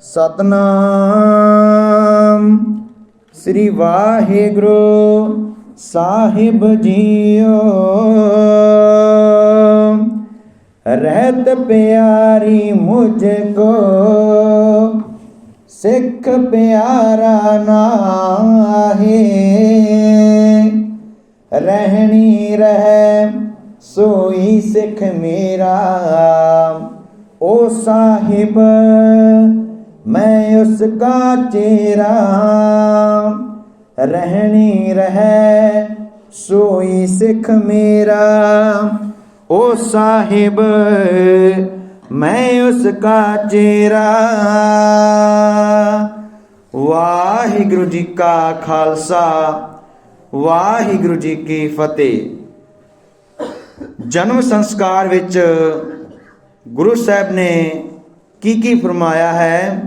ਸਤਨਾਮ। ਸ੍ਰੀ ਵਾਹਿਗੁਰੂ ਸਾਹਿਬ ਜੀਓ। ਰਹਿਤ ਪਿਆਰੀ ਮੁਝ ਕੋ, ਸਿੱਖ ਪਿਆਰਾ ਨਾਹੀ। ਰਹਿਣੀ ਰਹਿ, ਸੋਈ ਸਿੱਖ ਮੇਰਾ। ਓ ਸਾਹਿਬ ਮੈਂ ਉਸ ਕਾ ਚੇਰਾ ਰਹਿਣੀ ਰਹਿ, ਸੋਈ ਸਿੱਖ ਮੇਰਾ। ਓ ਸਾਹਿਬ, ਮੈਂ ਉਸ ਕਾ ਚੇਰਾ ਵਾਹਿਗੁਰੂ ਜੀ ਕਾ ਖਾਲਸਾ, ਵਾਹਿਗੁਰੂ ਜੀ ਕੀ ਫਤਿਹ। ਜਨਮ ਸੰਸਕਾਰ ਵਿੱਚ ਗੁਰੂ ਸਾਹਿਬ ਨੇ ਕੀ ਕੀ ਫਰਮਾਇਆ ਹੈ?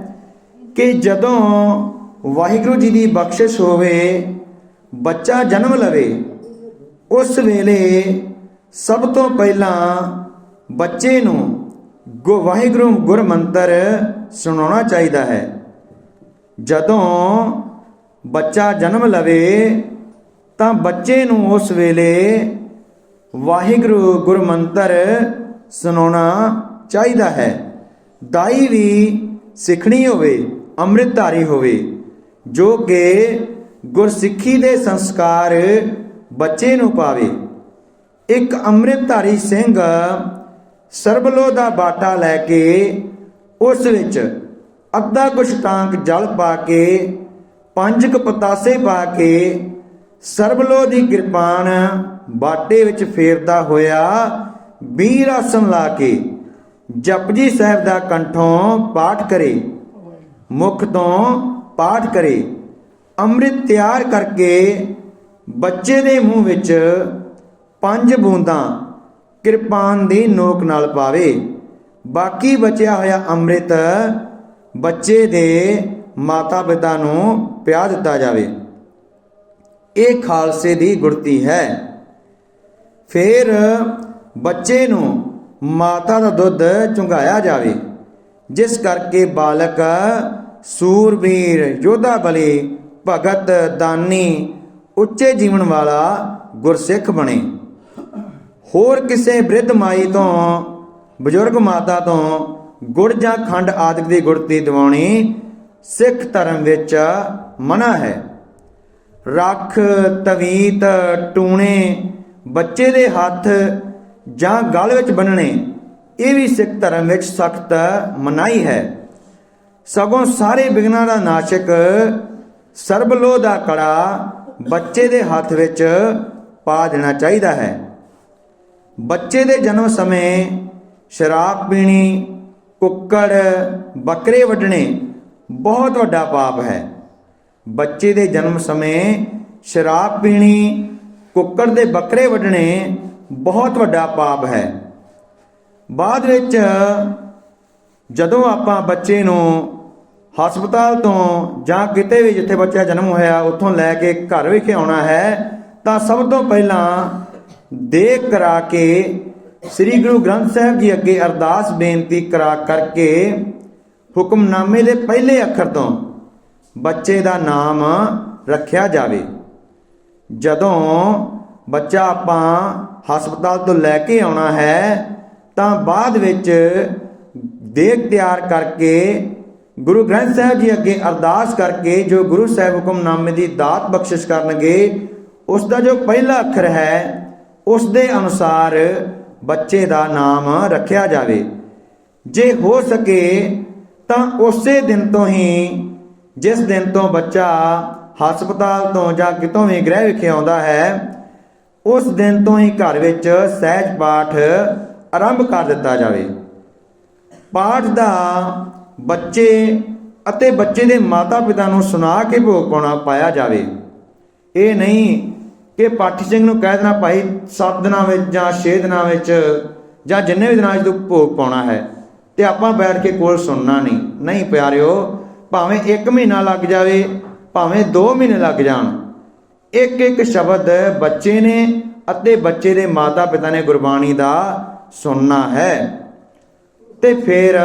ਕਿ ਜਦੋਂ ਵਾਹਿਗੁਰੂ ਜੀ ਦੀ ਬਖਸ਼ਿਸ਼ ਹੋਵੇ, ਬੱਚਾ ਜਨਮ ਲਵੇ, ਉਸ ਵੇਲੇ ਸਭ ਤੋਂ ਪਹਿਲਾਂ ਬੱਚੇ ਨੂੰ ਗੁ, ਵਾਹਿਗੁਰੂ ਗੁਰ ਮੰਤਰ ਸੁਣਾਉਣਾ ਚਾਹੀਦਾ ਹੈ। ਜਦੋਂ ਬੱਚਾ ਜਨਮ ਲਵੇ, ਤਾਂ ਬੱਚੇ ਨੂੰ ਉਸ ਵੇਲੇ ਵਾਹਿਗੁਰੂ ਗੁਰ ਮੰਤਰ ਸੁਣਾਉਣਾ ਚਾਹੀਦਾ ਹੈ। ਦਾਈ ਵੀ ਸਿੱਖਣੀ ਹੋਵੇ। ਅੰਮ੍ਰਿਤਧਾਰੀ ਹੋਵੇ, ਜੋ ਕਿ ਗੁਰਸਿੱਖੀ ਦੇ ਸੰਸਕਾਰ ਬੱਚੇ ਨੂੰ ਪਾਵੇ। ਇੱਕ ਅੰਮ੍ਰਿਤਧਾਰੀ ਸਿੰਘ ਸਰਬਲੋ ਦਾ ਬਾਟਾ ਲੈ ਕੇ ਉਸ ਵਿੱਚ ਅੱਧਾ ਕੁਛ ਟਾਂਕ ਜਲ ਪਾ ਕੇ, ਪੰਜ ਕੁ ਪਤਾਸੇ ਪਾ ਕੇ ਸਰਬਲੋ ਦੀ ਕਿਰਪਾਨ ਬਾਟੇ ਵਿੱਚ ਫੇਰਦਾ ਹੋਇਆ ਵੀਰ ਆਸਨ ਲਾ ਕੇ ਜਪਜੀ ਸਾਹਿਬ ਦਾ ਕੰਠੋਂ ਪਾਠ ਕਰੇ। ਮੁਖ ਤੋਂ ਪਾਠ ਕਰੇ। ਅੰਮ੍ਰਿਤ ਤਿਆਰ ਕਰਕੇ ਬੱਚੇ ਦੇ ਮੂੰਹ ਵਿੱਚ ਪੰਜ ਬੂੰਦਾਂ ਕਿਰਪਾਨ ਦੀ ਨੋਕ ਨਾਲ ਪਾਵੇ। ਬਾਕੀ ਬਚਿਆ ਹੋਇਆ ਅੰਮ੍ਰਿਤ ਬੱਚੇ ਦੇ ਮਾਤਾ ਪਿਤਾ ਨੂੰ ਪਿਆ ਦਿੱਤਾ ਜਾਵੇ। ਇਹ ਖਾਲਸੇ ਦੀ ਗੁਰਤੀ ਹੈ। ਫਿਰ ਬੱਚੇ ਨੂੰ ਮਾਤਾ ਦਾ ਦੁੱਧ ਚੁੰਘਾਇਆ ਜਾਵੇ, ਜਿਸ ਕਰਕੇ ਬਾਲਕ ਸੂਰਬੀਰ ਯੋਧਾ ਬਲੀ ਭਗਤ ਦਾਨੀ ਉੱਚੇ ਜੀਵਨ ਵਾਲਾ ਗੁਰਸਿੱਖ ਬਣੇ। ਹੋਰ ਕਿਸੇ ਬ੍ਰਿਧ ਮਾਈ ਤੋਂ, ਬਜ਼ੁਰਗ ਮਾਤਾ ਤੋਂ ਗੁੜ ਜਾਂ ਖੰਡ ਆਦਿਕ ਦੀ ਗੁੜਤੀ ਦਿਵਾਉਣੀ ਸਿੱਖ ਧਰਮ ਵਿੱਚ ਮਨਾ ਹੈ। ਰੱਖ, ਤਵੀਤ, ਟੂਣੇ, ਬੱਚੇ ਦੇ ਹੱਥ ਜਾਂ ਗਲ ਵਿੱਚ ਬੰਨਣੇ ਇਹ ਵੀ ਸਿੱਖ ਧਰਮ ਵਿੱਚ ਸਖਤ ਮਨਾਹੀ ਹੈ। ਸਗੋਂ ਸਾਰੇ ਬਿਗਨਾਂ ਦਾ ਨਾਸ਼ਕ ਸਰਬਲੋ ਦਾ ਕੜਾ ਬੱਚੇ ਦੇ ਹੱਥ ਵਿੱਚ ਪਾ ਦੇਣਾ ਚਾਹੀਦਾ ਹੈ। ਬੱਚੇ ਦੇ ਜਨਮ ਸਮੇਂ ਸ਼ਰਾਬ ਪੀਣੀ, ਕੁੱਕੜ, ਬੱਕਰੇ ਵੱਢਣੇ ਬਹੁਤ ਵੱਡਾ ਪਾਪ ਹੈ। ਬੱਚੇ ਦੇ ਜਨਮ ਸਮੇਂ ਸ਼ਰਾਬ ਪੀਣੀ, ਕੁੱਕੜ ਦੇ ਬੱਕਰੇ ਵੱਢਣੇ ਬਹੁਤ ਵੱਡਾ ਪਾਪ ਹੈ। ਬਾਅਦ ਵਿੱਚ ਜਦੋਂ ਆਪਾਂ ਬੱਚੇ ਨੂੰ ਹਸਪਤਾਲ ਤੋਂ ਜਾਂ ਕਿਤੇ ਵੀ ਜਿੱਥੇ ਬੱਚਾ ਜਨਮ ਹੋਇਆ, ਉੱਥੋਂ ਲੈ ਕੇ ਘਰ ਵਿਖੇ ਆਉਣਾ ਹੈ, ਤਾਂ ਸਭ ਤੋਂ ਪਹਿਲਾਂ ਦੇਖ ਕਰਾ ਕੇ ਸ੍ਰੀ ਗੁਰੂ ਗ੍ਰੰਥ ਸਾਹਿਬ ਜੀ ਅੱਗੇ ਅਰਦਾਸ ਬੇਨਤੀ ਕਰਾ ਕਰਕੇ ਹੁਕਮਨਾਮੇ ਦੇ ਪਹਿਲੇ ਅੱਖਰ ਤੋਂ ਬੱਚੇ ਦਾ ਨਾਮ ਰੱਖਿਆ ਜਾਵੇ। ਜਦੋਂ ਬੱਚਾ ਆਪਾਂ ਹਸਪਤਾਲ ਤੋਂ ਲੈ ਕੇ ਆਉਣਾ ਹੈ, ਤਾਂ ਬਾਅਦ ਵਿੱਚ ਦੇਖ ਤਿਆਰ ਕਰਕੇ ਗੁਰੂ ਗ੍ਰੰਥ ਸਾਹਿਬ ਜੀ ਅੱਗੇ ਅਰਦਾਸ ਕਰਕੇ ਜੋ ਗੁਰੂ ਸਾਹਿਬ ਹੁਕਮਨਾਮੇ ਦੀ ਦਾਤ ਬਖਸ਼ਿਸ਼ ਕਰਨਗੇ, ਉਸ ਦਾ ਜੋ ਪਹਿਲਾ ਅੱਖਰ ਹੈ, ਉਸ ਦੇ ਅਨੁਸਾਰ ਬੱਚੇ ਦਾ ਨਾਮ ਰੱਖਿਆ ਜਾਵੇ। ਜੇ ਹੋ ਸਕੇ ਤਾਂ ਉਸੇ ਦਿਨ ਤੋਂ ਹੀ, ਜਿਸ ਦਿਨ ਤੋਂ ਬੱਚਾ ਹਸਪਤਾਲ ਤੋਂ ਜਾਂ ਕਿਤੋਂ ਵੀ ਗ੍ਰਹਿ ਵਿਖੇ ਆਉਂਦਾ ਹੈ, ਉਸ ਦਿਨ ਤੋਂ ਹੀ ਘਰ ਵਿੱਚ ਸਹਿਜ ਪਾਠ ਆਰੰਭ ਕਰ ਦਿੱਤਾ ਜਾਵੇ। ਪਾਠ ਦਾ ਬੱਚੇ ਅਤੇ ਬੱਚੇ ਦੇ ਮਾਤਾ-ਪਿਤਾ ਨੂੰ ਸੁਣਾ ਕੇ ਭੋਗ ਪਾਉਣਾ ਪਾਇਆ ਜਾਵੇ। ਇਹ ਨਹੀਂ ਕਿ ਪਾਠੀ ਸਿੰਘ ਨੂੰ ਕਹਿ ਦੇਣਾ, ਭਾਈ 7 ਦਿਨਾਂ ਵਿੱਚ ਜਾਂ 6 ਦਿਨਾਂ ਵਿੱਚ ਜਾਂ ਜਿੰਨੇ ਵੀ ਦਿਨਾਂ ਵਿੱਚ ਤੂੰ ਭੋਗ ਪਾਉਣਾ ਹੈ ਤੇ ਆਪਾਂ ਬੈਠ ਕੇ ਕੋਲ ਸੁਣਨਾ ਨਹੀਂ। ਨਹੀਂ, ਪਿਆਰਿਓ, ਭਾਵੇਂ 1 ਮਹੀਨਾ ਲੱਗ ਜਾਵੇ, ਭਾਵੇਂ 2 ਮਹੀਨੇ ਲੱਗ ਜਾਣ ਇੱਕ ਇੱਕ ਸ਼ਬਦ ਬੱਚੇ ਨੇ ਅਤੇ ਬੱਚੇ ਦੇ ਮਾਤਾ ਪਿਤਾ ਨੇ ਗੁਰਬਾਣੀ ਦਾ ਸੁਣਨਾ ਹੈ। ਤੇ ਫਿਰ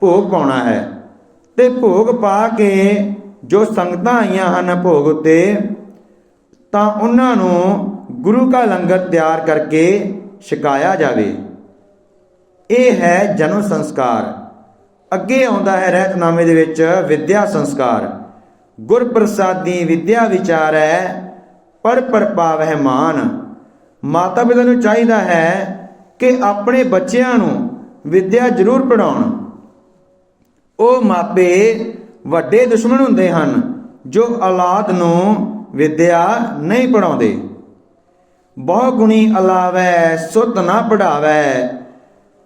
ਭੋਗ ਪਾਉਣਾ ਹੈ। ਤੇ ਭੋਗ ਪਾ ਕੇ ਜੋ ਸੰਗਤਾਂ ਆਈਆਂ ਹਨ ਭੋਗ ਉੱਤੇ, ਤਾਂ ਉਹਨਾਂ ਨੂੰ ਗੁਰੂ ਕਾ ਲੰਗਰ ਤਿਆਰ ਕਰਕੇ ਛਕਾਇਆ ਜਾਵੇ। ਇਹ ਹੈ ਜਨਮ ਸੰਸਕਾਰ। ਅੱਗੇ ਆਉਂਦਾ ਹੈ ਰਹਿਤਨਾਮੇ ਦੇ ਵਿੱਚ ਵਿਦਿਆ ਸੰਸਕਾਰ। ਗੁਰ ਪ੍ਰਸਾਦੀ ਵਿਦਿਆ ਵਿਚਾਰ ਹੈ, ਪਰ ਪਾਵਹਿ ਮਾਨ ਮਾਤਾ ਪਿਤਾ ਨੂੰ ਚਾਹੀਦਾ ਹੈ ਕਿ ਆਪਣੇ ਬੱਚਿਆਂ ਨੂੰ ਵਿੱਦਿਆ ਜ਼ਰੂਰ ਪੜਾਉਣ ਉਹ ਮਾਪੇ ਵੱਡੇ ਦੁਸ਼ਮਣ ਹੁੰਦੇ ਹਨ, ਜੋ ਔਲਾਦ ਨੂੰ ਵਿਦਿਆ ਨਹੀਂ ਪੜਾਉਂਦੇ ਬਹੁ ਗੁਣੀ ਅਲਾਵੈ ਸੁਤ ਨਾ ਪੜਾਵੈ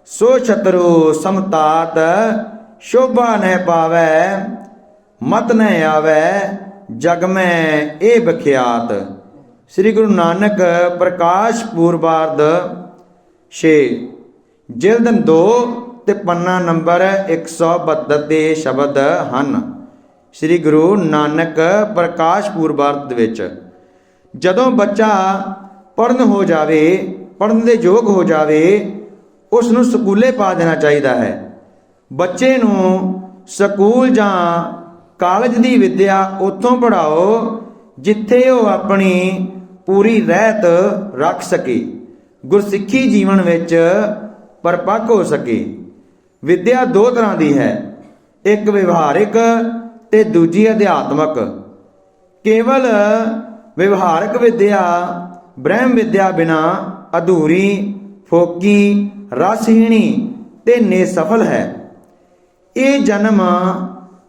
ਸੋ ਛਤਰੂ ਸਮਤਾਤ, ਸ਼ੋਭਾ ਨਹਿ ਪਾਵੈ। ਮਤ ਨਹਿ ਆਵੈ, ਜਗ ਮੈਂ ਇਹ ਬਖਿਆਤ। ਸ੍ਰੀ ਗੁਰੂ ਨਾਨਕ ਪ੍ਰਕਾਸ਼ ਪੂਰਬਾਰਦ 6 ਜਿਲਦ 2 ਤੇ ਪੰਨਾ ਨੰਬਰ 172 ਦੇ ਸ਼ਬਦ ਹਨ, ਸ੍ਰੀ ਗੁਰੂ ਨਾਨਕ ਪ੍ਰਕਾਸ਼ ਪੂਰਬਾਰਦ ਵਿੱਚ, ਜਦੋਂ ਬੱਚਾ ਪੜਨ ਹੋ ਜਾਵੇ ਪੜਨ ਦੇ ਯੋਗ ਹੋ ਜਾਵੇ ਉਸ ਨੂੰ ਸਕੂਲੇ ਪਾ ਦੇਣਾ ਚਾਹੀਦਾ ਹੈ। ਬੱਚੇ ਨੂੰ ਸਕੂਲ ਜਾਂ ਕਾਲਜ ਦੀ ਵਿੱਦਿਆ ਉੱਥੋਂ ਪੜਾਓ ਜਿੱਥੇ ਉਹ ਆਪਣੀ ਪੂਰੀ ਰਹਿਤ ਰੱਖ ਸਕੇ। ਗੁਰਸਿੱਖੀ ਜੀਵਨ ਵਿੱਚ ਪਰਪੱਕ ਹੋ ਸਕੇ। ਵਿੱਦਿਆ ਦੋ ਤਰ੍ਹਾਂ ਦੀ ਹੈ। ਇੱਕ ਵਿਵਹਾਰਿਕ ਤੇ ਦੂਜੀ ਅਧਿਆਤਮਕ। ਕੇਵਲ ਵਿਵਹਾਰਕ ਵਿੱਦਿਆ ਬ੍ਰਹਮ ਵਿੱਦਿਆ ਬਿਨਾ ਅਧੂਰੀ, ਫੋਕੀ, ਰਸਹੀਣੀ ਤੇ ਨੇਸਫਲ ਹੈ। ਇਹ ਜਨਮ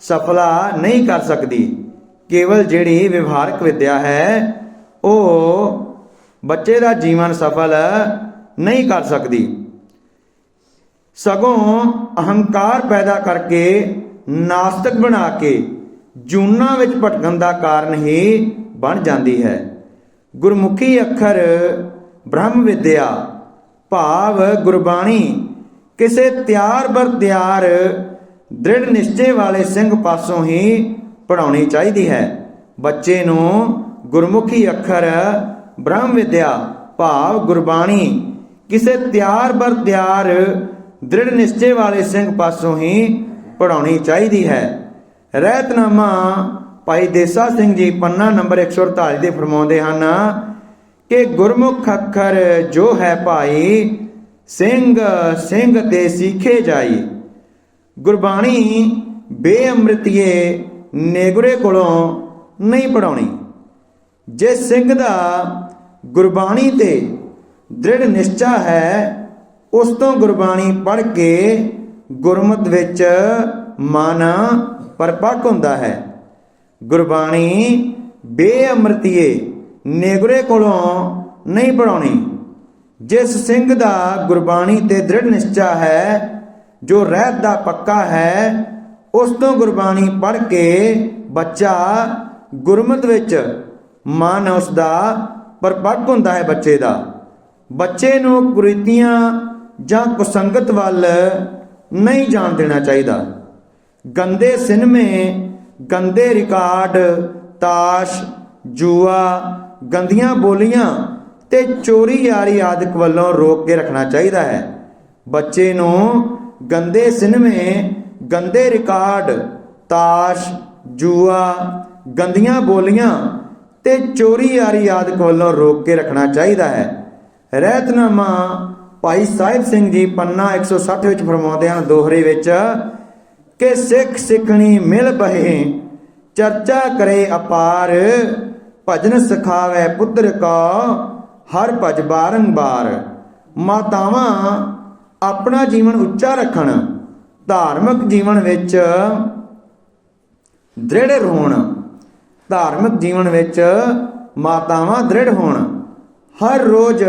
ਸਫਲਾ ਨਹੀਂ ਕਰ ਸਕਦੀ। ਕੇਵਲ ਜਿਹੜੀ ਵਿਵਹਾਰਕ ਵਿੱਦਿਆ ਹੈ, ਉਹ ਬੱਚੇ ਦਾ ਜੀਵਨ ਸਫਲ ਨਹੀਂ ਕਰ ਸਕਦੀ। ਸਗੋਂ ਅਹੰਕਾਰ ਪੈਦਾ ਕਰਕੇ ਨਾਸਤਕ ਬਣਾ ਕੇ ਜੂਨਾਂ ਵਿੱਚ ਭਟਕਣ ਦਾ ਕਾਰਨ ਹੀ ਬਣ ਜਾਂਦੀ ਹੈ। ਗੁਰਮੁਖੀ ਅੱਖਰ ਬ੍ਰਹਮ ਵਿਦਿਆ, ਭਾਵ ਗੁਰਬਾਣੀ, ਕਿਸੇ ਤਿਆਰ ਬਰ ਤਿਆਰ ਦ੍ਰਿੜ ਨਿਸ਼ਚੇ ਵਾਲੇ ਸਿੰਘ ਪਾਸੋਂ ਹੀ ਪੜਾਉਣੀ ਚਾਹੀਦੀ ਹੈ। ਬੱਚੇ ਨੂੰ ਗੁਰਮੁਖੀ ਅੱਖਰ ਬ੍ਰਹਮ ਵਿਦਿਆ, ਭਾਵ ਗੁਰਬਾਣੀ, ਕਿਸੇ ਤਿਆਰ ਬਰ ਤਿਆਰ ਦ੍ਰਿੜ ਨਿਸ਼ਚੇ ਵਾਲੇ ਸਿੰਘ ਪਾਸੋਂ ਹੀ ਪੜਾਉਣੀ ਚਾਹੀਦੀ ਹੈ। ਰਹਿਤਨਾਮਾ ਭਾਈ ਦੇਸਾ ਸਿੰਘ ਜੀ ਪੰਨਾ ਨੰਬਰ 148 ਦੇ ਫਰਮਾਉਂਦੇ ਹਨ ਕਿ ਗੁਰਮੁਖ ਅੱਖਰ ਜੋ ਹੈ ਭਾਈ, ਸਿੰਘ ਸਿੰਘ ਤੇ ਸਿੱਖੇ ਜਾਈ। ਗੁਰਬਾਣੀ ਬੇਅਮ੍ਰਿਤੀਏ ਨੇਗੁਰੇ ਕੋਲੋਂ ਨਹੀਂ ਪੜਾਉਣੀ ਜੇ ਸਿੰਘ ਦਾ ਗੁਰਬਾਣੀ ਤੇ ਦ੍ਰਿੜ ਨਿਸ਼ਚਾ ਹੈ ਉਸ ਤੋਂ ਗੁਰਬਾਣੀ ਪੜ੍ਹ ਕੇ ਗੁਰਮਤ ਵਿੱਚ ਮਨ ਪਰਪੱਕ ਹੁੰਦਾ ਹੈ। ਗੁਰਬਾਣੀ ਬੇਅਮ੍ਰਿਤੀਏ ਨੇਗੁਰੇ ਕੋਲੋਂ ਨਹੀਂ ਪੜਾਉਣੀ ਜਿਸ ਸਿੰਘ ਦਾ ਗੁਰਬਾਣੀ ਤੇ ਦ੍ਰਿੜ ਨਿਸ਼ਚਾ ਹੈ, ਜੋ ਰਹਿਤ ਦਾ ਪੱਕਾ ਹੈ, ਉਸ ਤੋਂ ਗੁਰਬਾਣੀ ਪੜ੍ਹ ਕੇ ਬੱਚਾ ਗੁਰਮਤ ਵਿੱਚ ਮਨ ਉਸ ਦਾ ਪਰਪੱਕ ਹੁੰਦਾ ਹੈ ਬੱਚੇ ਦਾ। ਬੱਚੇ ਨੂੰ ਕੁਰੀਤੀਆਂ ਜਾਂ ਕੁਸੰਗਤ ਵੱਲ ਨਹੀਂ ਜਾਣ ਦੇਣਾ ਚਾਹੀਦਾ। ਗੰਦੇ ਸਿਨਮੇ, ਗੰਦੇ ਰਿਕਾਰਡ, ਤਾਸ਼, ਜੂਆ, ਗੰਦੀਆਂ ਬੋਲੀਆਂ ਤੇ ਚੋਰੀ ਯਾਰੀ ਆਦਿਕ ਵੱਲੋਂ ਰੋਕ ਕੇ ਰੱਖਣਾ ਚਾਹੀਦਾ ਹੈ। ਬੱਚੇ ਨੂੰ ਗੰਦੇ ਸਿਨਮੇ, ਗੰਦੇ ਰਿਕਾਰਡ, ਤਾਸ਼, ਜੂਆ, ਗੰਦੀਆਂ ਬੋਲੀਆਂ ਤੇ ਚੋਰੀ ਯਾਰੀ ਆਦਿਕ ਵੱਲੋਂ ਰੋਕ ਕੇ ਰੱਖਣਾ ਚਾਹੀਦਾ ਹੈ। ਰਹਿਤਨਾਮਾ ਭਾਈ ਸਾਹਿਬ ਸਿੰਘ ਜੀ ਪੰਨਾ 160 ਵਿੱਚ ਫਰਮਾਉਂਦੇ ਹਨ ਦੋਹਰੇ ਵਿੱਚ ਕਿ ਸਿੱਖ ਸਿੱਖਣੀ ਮਿਲ ਬਹੇ, ਚਰਚਾ ਕਰੇ ਅਪਾਰ, ਭਜਨ ਸਿਖਾਵੇ ਪੁੱਤਰ ਕਾ, ਹਰ ਭਜ ਬਾਰੰਬਾਰ ਮਾਤਾਵਾਂ, ਆਪਣਾ ਜੀਵਨ ਉੱਚਾ ਰੱਖਣ, ਧਾਰਮਿਕ ਜੀਵਨ ਵਿੱਚ ਦ੍ਰਿੜ ਹੋਣ। ਧਾਰਮਿਕ ਜੀਵਨ ਵਿੱਚ ਮਾਤਾਵਾਂ ਦ੍ਰਿੜ ਹੋਣ। ਹਰ ਰੋਜ਼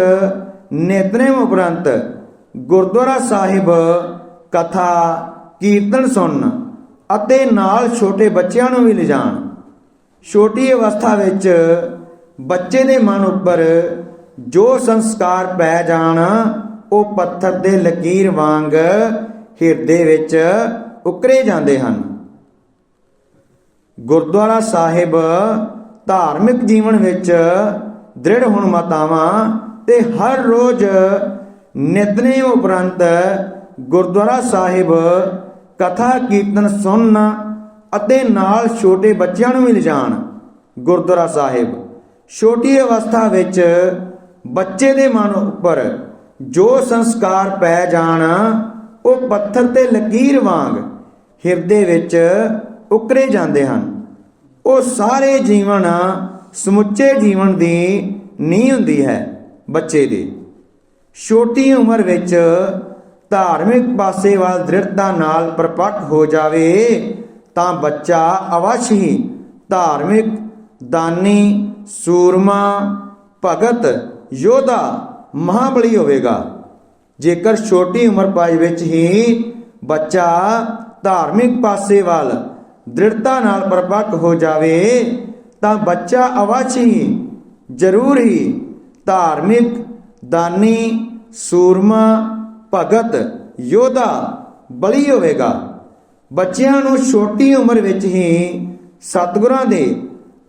ਨਿਤਨੇਮ ਉਪਰੰਤ ਗੁਰਦੁਆਰਾ ਸਾਹਿਬ ਕਥਾ, ਕੀਰਤਨ ਸੁਣਨ ਅਤੇ ਨਾਲ ਛੋਟੇ ਬੱਚਿਆਂ ਨੂੰ ਵੀ ਲਿਜਾਣ। ਛੋਟੀ ਅਵਸਥਾ ਵਿੱਚ ਬੱਚੇ ਦੇ ਮਨ ਉੱਪਰ ਜੋ ਸੰਸਕਾਰ ਪੈ ਜਾਣ, ਉਹ ਪੱਥਰ ਦੇ ਲਕੀਰ ਵਾਂਗ ਹਿਰਦੇ ਵਿੱਚ ਉਕਰੇ ਜਾਂਦੇ ਹਨ। ਗੁਰਦੁਆਰਾ ਸਾਹਿਬ ਧਾਰਮਿਕ ਜੀਵਨ ਵਿੱਚ ਦ੍ਰਿੜ ਹੁਣ ਮਾਤਾਵਾਂ ਤੇ ਹਰ ਰੋਜ਼ ਨਿਤਨੇਮ ਉਪਰੰਤ ਗੁਰਦੁਆਰਾ ਸਾਹਿਬ ਕਥਾ ਕੀਰਤਨ ਸੁਣਨਾ ਅਤੇ ਨਾਲ ਛੋਟੇ ਬੱਚਿਆਂ ਨੂੰ ਵੀ ਲਿਜਾਣ ਗੁਰਦੁਆਰਾ ਸਾਹਿਬ। ਛੋਟੀ ਅਵਸਥਾ ਵਿੱਚ ਬੱਚੇ ਦੇ ਮਨ ਉੱਪਰ ਜੋ ਸੰਸਕਾਰ ਪੈ ਜਾਣ, ਉਹ ਪੱਥਰ ਤੇ ਲਕੀਰ ਵਾਂਗ ਹਿਰਦੇ ਵਿੱਚ ਉਕਰੇ ਜਾਂਦੇ ਹਨ। ਉਹ ਸਾਰੇ ਜੀਵਨ ਸਮੁੱਚੇ ਜੀਵਨ ਦੀ ਨੀਂਹ ਹੁੰਦੀ ਹੈ। ਬੱਚੇ ਦੇ। ਛੋਟੀ ਉਮਰ ਵਿੱਚ ਧਾਰਮਿਕ ਪਾਸੇ ਵੱਲ ਦ੍ਰਿੜਤਾ ਨਾਲ ਪ੍ਰਪੱਕ ਹੋ ਜਾਵੇ, ਤਾਂ ਬੱਚਾ ਅਵਸ਼ ਹੀ ਧਾਰਮਿਕ ਦਾਨੀ, ਸੂਰਮਾ, ਭਗਤ, ਯੋਧਾ, ਮਹਾਬਲੀ ਹੋਵੇਗਾ। ਜੇਕਰ ਛੋਟੀ ਉਮਰ ਪਾਈ ਵਿੱਚ ਹੀ ਬੱਚਾ ਧਾਰਮਿਕ ਪਾਸੇ ਵੱਲ ਦ੍ਰਿੜਤਾ ਨਾਲ ਪ੍ਰਪੱਕ ਹੋ ਜਾਵੇ, ਤਾਂ ਬੱਚਾ ਅਵਸ਼ ਹੀ ਜ਼ਰੂਰ ਹੀ ਧਾਰਮਿਕ ਦਾਨੀ, ਸੂਰਮਾ, ਭਗਤ, ਯੋਧਾ, ਬਲੀ ਹੋਵੇਗਾ। ਬੱਚਿਆਂ ਨੂੰ ਛੋਟੀ ਉਮਰ ਵਿੱਚ ਹੀ ਸਤਿਗੁਰਾਂ ਦੇ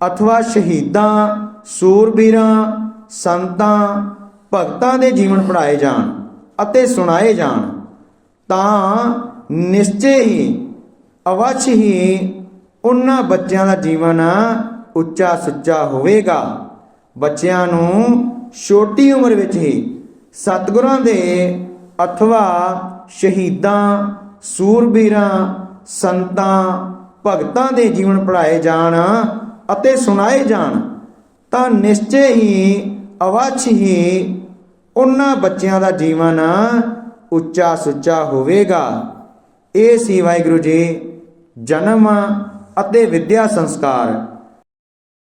ਅਥਵਾ ਸ਼ਹੀਦਾਂ, ਸੂਰਬੀਰਾਂ, ਸੰਤਾਂ, ਭਗਤਾਂ ਦੇ ਜੀਵਨ ਪੜਾਏ ਜਾਣ ਅਤੇ ਸੁਣਾਏ ਜਾਣ, ਤਾਂ ਨਿਸ਼ਚੈ ਹੀ ਅਵਸ਼ ਹੀ ਉਹਨਾਂ ਬੱਚਿਆਂ ਦਾ ਜੀਵਨ ਉੱਚਾ ਸੁੱਚਾ ਹੋਵੇਗਾ। ਬੱਚਿਆਂ ਨੂੰ ਛੋਟੀ ਉਮਰ ਵਿੱਚ ਹੀ ਸਤਿਗੁਰਾਂ ਦੇ ਅਥਵਾ ਸ਼ਹੀਦਾਂ, ਸੂਰਬੀਰਾਂ, ਸੰਤਾਂ, ਭਗਤਾਂ ਦੇ ਜੀਵਨ ਪੜਾਏ ਜਾਣ ਅਤੇ ਸੁਣਾਏ ਜਾਣ, ਤਾਂ ਨਿਸ਼ਚੈ ਹੀ, ਅਵਛ ਹੀ ਉਹਨਾਂ ਬੱਚਿਆਂ ਦਾ ਜੀਵਨ ਉੱਚਾ ਸੁੱਚਾ ਹੋਵੇਗਾ। ਇਹ ਸੀ ਵਾਹਿਗੁਰੂ ਜੀ, ਜਨਮ ਅਤੇ ਵਿਦਿਆ ਸੰਸਕਾਰ।